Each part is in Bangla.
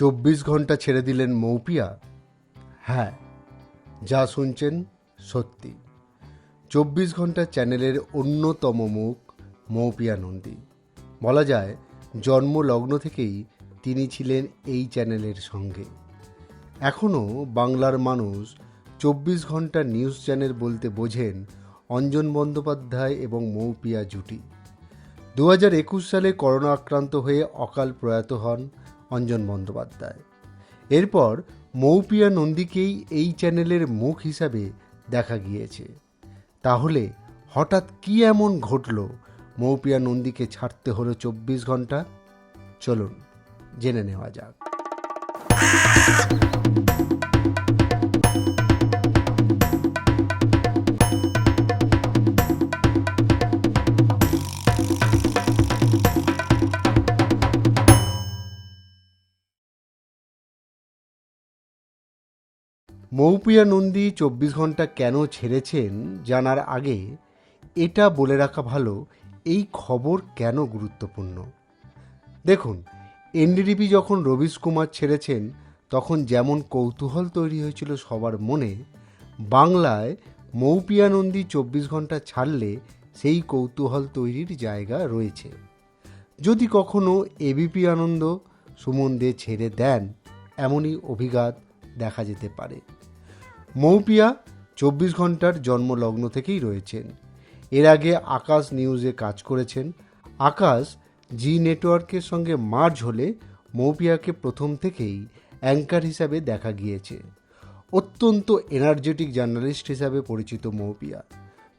চব্বিশ ঘণ্টা ছেড়ে দিলেন মৌপিয়া? হ্যাঁ। যা শুনছেন সত্যি। চব্বিশ ঘণ্টা চ্যানেলের অন্যতম মুখ মৌপিয়া নন্দী। বলা যায়, জন্মলগ্ন থেকেই তিনি ছিলেন এই চ্যানেলের সঙ্গে। এখনও বাংলার মানুষ চব্বিশ ঘণ্টা নিউজ চ্যানেল বলতে বোঝেন অঞ্জন বন্দ্যোপাধ্যায় এবং মৌপিয়া জুটি। দু হাজার একুশ সালে করোনা আক্রান্ত হয়ে অকাল প্রয়াত হন অঞ্জন বন্দ্যোপাধ্যায়। এরপর মৌপিয়া নন্দীকেই এই চ্যানেলের মুখ হিসাবে দেখা গিয়েছে। তাহলে হঠাৎ কি এমন ঘটল? মৌপিয়া নন্দীকে ছাড়তে হলো চব্বিশ ঘণ্টা চলুন, জেনে নেওয়া যাক। মৌপিয়া নন্দী চব্বিশ ঘণ্টা কেন ছেড়েছেন জানার আগে এটা বলে রাখা ভালো, এই খবর কেন গুরুত্বপূর্ণ? দেখুন, এনডিডিপি যখন রবিশ কুমার ছেড়েছেন, তখন যেমন কৌতূহল তৈরি হয়েছিল সবার মনে, বাংলায় মৌপিয়া নন্দী চব্বিশ ঘণ্টা ছাড়লে সেই কৌতূহল তৈরির জায়গা রয়েছে। যদি কখনো এবিপি আনন্দ সুমন দে ছেড়ে দেন, এমনই অভিঘাত দেখা যেতে পারে। মৌপিয়া চব্বিশ ঘণ্টার জন্মলগ্ন থেকেই রয়েছেন। এর আগে আকাশ নিউজে কাজ করেছেন। আকাশ জি নেটওয়ার্কের সঙ্গে মার্জ হলে মৌপিয়াকে প্রথম থেকেই অ্যাঙ্কার হিসাবে দেখা গিয়েছে। অত্যন্ত এনার্জেটিক জার্নালিস্ট হিসাবে পরিচিত মৌপিয়া।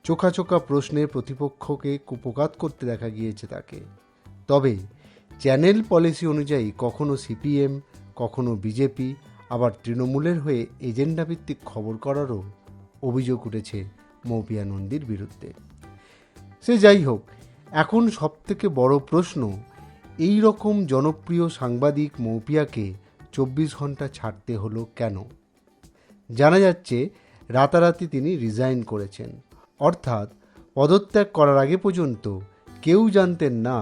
চোখা চোখা প্রশ্নে প্রতিপক্ষকে কুপকাত করতে দেখা গিয়েছে তাকে। তবে চ্যানেল পলিসি অনুযায়ী কখনো সিপিএম, কখনো বিজেপি আবার তৃণমূলের হয়ে এজেন্ডা ভিত্তিক খবর করারও অভিযোগ উঠেছে মৌপিয়া নন্দীর বিরুদ্ধে। সে যাই হোক, এখন সবথেকে বড় প্রশ্ন, এই রকম জনপ্রিয় সাংবাদিক মৌপিয়াকে চব্বিশ ঘণ্টা ছাড়তে হলো কেন? জানা যাচ্ছে, রাতারাতি তিনি রিজাইন করেছেন। অর্থাৎ পদত্যাগ করার আগে পর্যন্ত কেউ জানতেন না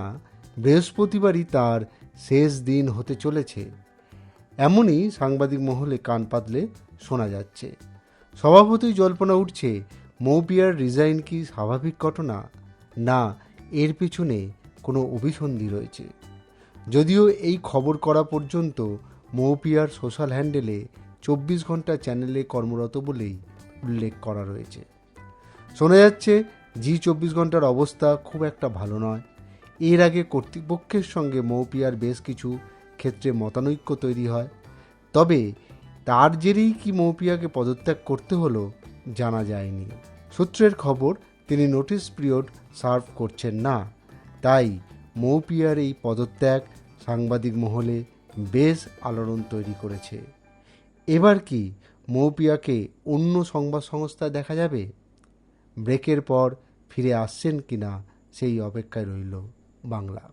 বৃহস্পতিবারই তার শেষ দিন হতে চলেছে। এমনই সাংবাদিক মহলে কান পাতলে শোনা যাচ্ছে। স্বভাবতই জল্পনা উঠছে, মৌপিয়ার রিজাইন কি স্বাভাবিক ঘটনা? না, এর পিছনে কোনো অভিসন্ধি রয়েছে। যদিও এই খবর করা পর্যন্ত মৌপিয়ার সোশ্যাল হ্যান্ডেলে চব্বিশ ঘণ্টা চ্যানেলে কর্মরত বলেই উল্লেখ করা রয়েছে। শোনা যাচ্ছে, জি চব্বিশ ঘণ্টার অবস্থা খুব একটা ভালো নয়। এর আগে কর্তৃপক্ষের সঙ্গে মৌপিয়ার বেশ কিছু ক্ষেত্রে মতানৈক্য তৈরি হয়। তবে তার জেরেই কি মৌপিয়াকে পদত্যাগ করতে হলো জানা যায়নি। সূত্রের খবর, তিনি নোটিশ পিরিয়ড সার্ভ করছেন না। তাই মৌপিয়ার এই পদত্যাগ সাংবাদিক মহলে বেশ আলোড়ন তৈরি করেছে। এবার কি মৌপিয়াকে অন্য সংবাদ সংস্থায় দেখা যাবে? ব্রেকের পর ফিরে আসছেন কিনা সেই অপেক্ষায় রইল বাংলা।